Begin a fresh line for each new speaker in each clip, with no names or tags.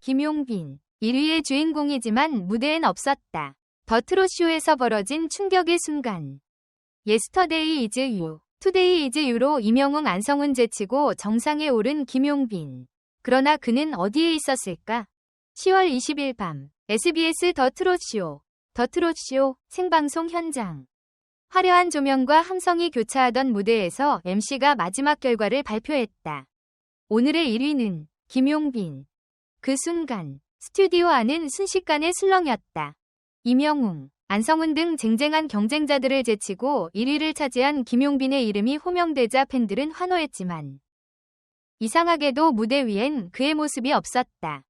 김용빈 1위의 주인공이지만 무대엔 없었다. 더 트롯쇼에서 벌어진 충격의 순간. 예스터데이 이즈 유, 투데이 이즈 유로 이명웅 안성훈 제치고 정상에 오른 김용빈. 그러나 그는 어디에 있었을까? 10월 20일 밤 SBS 더 트롯쇼, 더 트롯쇼 생방송 현장. 화려한 조명과 함성이 교차하던 무대에서 MC가 마지막 결과를 발표했다. 오늘의 1위는 김용빈. 그 순간 스튜디오 안은 순식간에 술렁였다. 이명웅, 안성훈 등 쟁쟁한 경쟁자들을 제치고 1위를 차지한 김용빈의 이름이 호명되자 팬들은 환호했지만 이상하게도 무대 위엔 그의 모습이 없었다.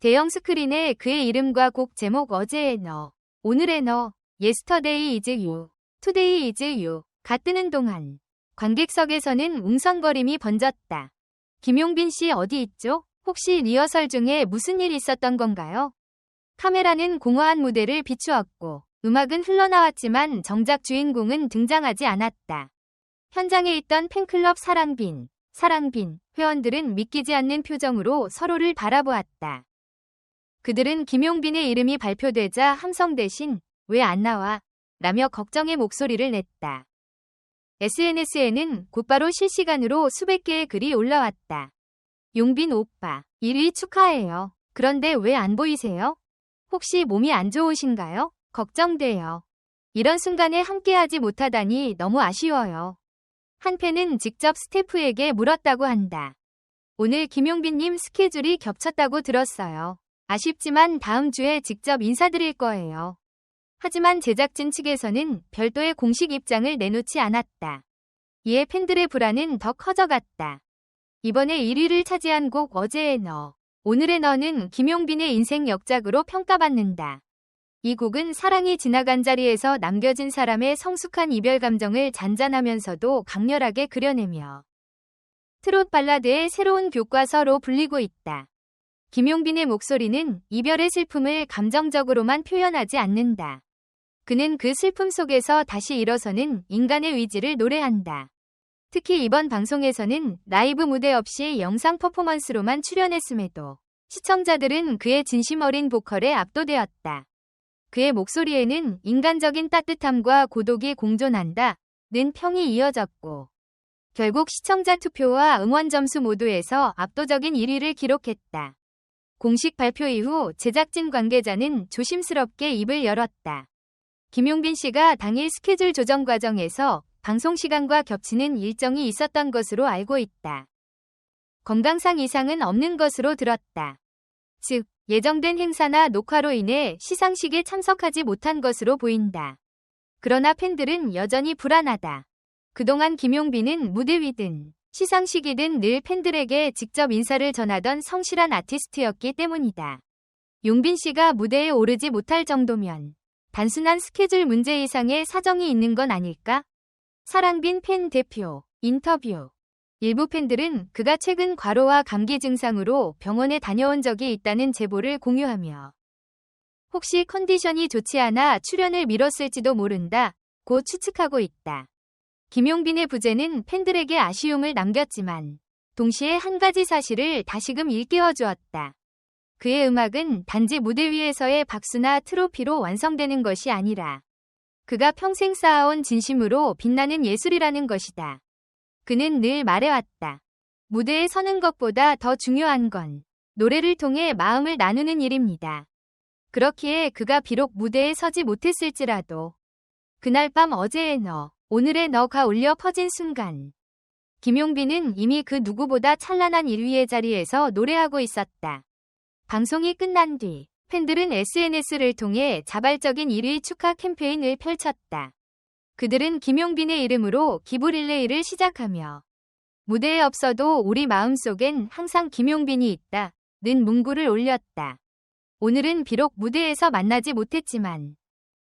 대형 스크린에 그의 이름과 곡 제목 어제의 너, 오늘의 너, 예스터데이 이즈 유, 투데이 이즈 유 가 뜨는 동안 관객석에서는 웅성거림이 번졌다. 김용빈 씨 어디 있죠? 혹시 리허설 중에 무슨 일 있었던 건가요? 카메라는 공허한 무대를 비추었고 음악은 흘러나왔지만 정작 주인공은 등장하지 않았다. 현장에 있던 팬클럽 사랑빈, 사랑빈 회원들은 믿기지 않는 표정으로 서로를 바라보았다. 그들은 김용빈의 이름이 발표되자 함성 대신 왜 안 나와? 라며 걱정의 목소리를 냈다. SNS에는 곧바로 실시간으로 수백 개의 글이 올라왔다. 용빈 오빠, 1위 축하해요. 그런데 왜 안 보이세요? 혹시 몸이 안 좋으신가요? 걱정돼요. 이런 순간에 함께하지 못하다니 너무 아쉬워요. 한 팬은 직접 스태프에게 물었다고 한다. 오늘 김용빈님 스케줄이 겹쳤다고 들었어요. 아쉽지만 다음 주에 직접 인사드릴 거예요. 하지만 제작진 측에서는 별도의 공식 입장을 내놓지 않았다. 이에 팬들의 불안은 더 커져갔다. 이번에 1위를 차지한 곡 어제의 너, 오늘의 너는 김용빈의 인생 역작으로 평가받는다. 이 곡은 사랑이 지나간 자리에서 남겨진 사람의 성숙한 이별 감정을 잔잔하면서도 강렬하게 그려내며 트롯 발라드의 새로운 교과서로 불리고 있다. 김용빈의 목소리는 이별의 슬픔을 감정적으로만 표현하지 않는다. 그는 그 슬픔 속에서 다시 일어서는 인간의 의지를 노래한다. 특히 이번 방송에서는 라이브 무대 없이 영상 퍼포먼스로만 출연했음에도 시청자들은 그의 진심 어린 보컬에 압도되었다. 그의 목소리에는 인간적인 따뜻함과 고독이 공존한다. 는 평이 이어졌고 결국 시청자 투표와 응원 점수 모두에서 압도적인 1위를 기록했다. 공식 발표 이후 제작진 관계자는 조심스럽게 입을 열었다. 김용빈 씨가 당일 스케줄 조정 과정에서 방송 시간과 겹치는 일정이 있었던 것으로 알고 있다. 건강상 이상은 없는 것으로 들었다. 즉, 예정된 행사나 녹화로 인해 시상식에 참석하지 못한 것으로 보인다. 그러나 팬들은 여전히 불안하다. 그동안 김용빈은 무대 위든 시상식이든 늘 팬들에게 직접 인사를 전하던 성실한 아티스트였기 때문이다. 용빈 씨가 무대에 오르지 못할 정도면 단순한 스케줄 문제 이상의 사정이 있는 건 아닐까? 사랑빈 팬 대표 인터뷰 일부 팬들은 그가 최근 과로와 감기 증상으로 병원에 다녀온 적이 있다는 제보를 공유하며 혹시 컨디션이 좋지 않아 출연을 미뤘을지도 모른다 고 추측하고 있다. 김용빈의 부재는 팬들에게 아쉬움을 남겼지만 동시에 한 가지 사실을 다시금 일깨워 주었다. 그의 음악은 단지 무대 위에서의 박수나 트로피로 완성되는 것이 아니라 그가 평생 쌓아온 진심으로 빛나는 예술이라는 것이다. 그는 늘 말해왔다. 무대에 서는 것보다 더 중요한 건 노래를 통해 마음을 나누는 일입니다. 그렇기에 그가 비록 무대에 서지 못했을지라도 그날 밤 어제의 너, 오늘의 너가 울려 퍼진 순간 김용빈은 이미 그 누구보다 찬란한 1위의 자리에서 노래하고 있었다. 방송이 끝난 뒤 팬들은 SNS를 통해 자발적인 1위 축하 캠페인을 펼쳤다. 그들은 김용빈의 이름으로 기부 릴레이를 시작하며 무대에 없어도 우리 마음속엔 항상 김용빈이 있다. 는 문구를 올렸다. 오늘은 비록 무대에서 만나지 못했지만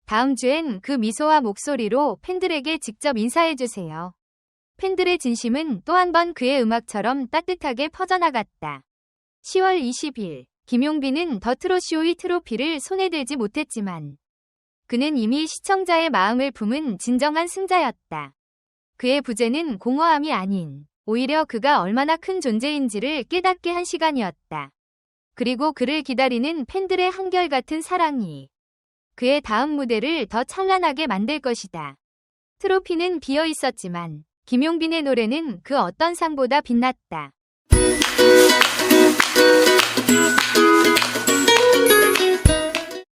다음 주엔 그 미소와 목소리로 팬들에게 직접 인사해주세요. 팬들의 진심은 또 한 번 그의 음악처럼 따뜻하게 퍼져나갔다. 10월 20일 김용빈은 더 트롯쇼의 트로피를 손에 들지 못했지만 그는 이미 시청자의 마음을 품은 진정한 승자였다. 그의 부재는 공허함이 아닌 오히려 그가 얼마나 큰 존재인지를 깨닫게 한 시간이었다. 그리고 그를 기다리는 팬들의 한결같은 사랑이 그의 다음 무대를 더 찬란하게 만들 것이다. 트로피는 비어 있었지만 김용빈의 노래는 그 어떤 상보다 빛났다.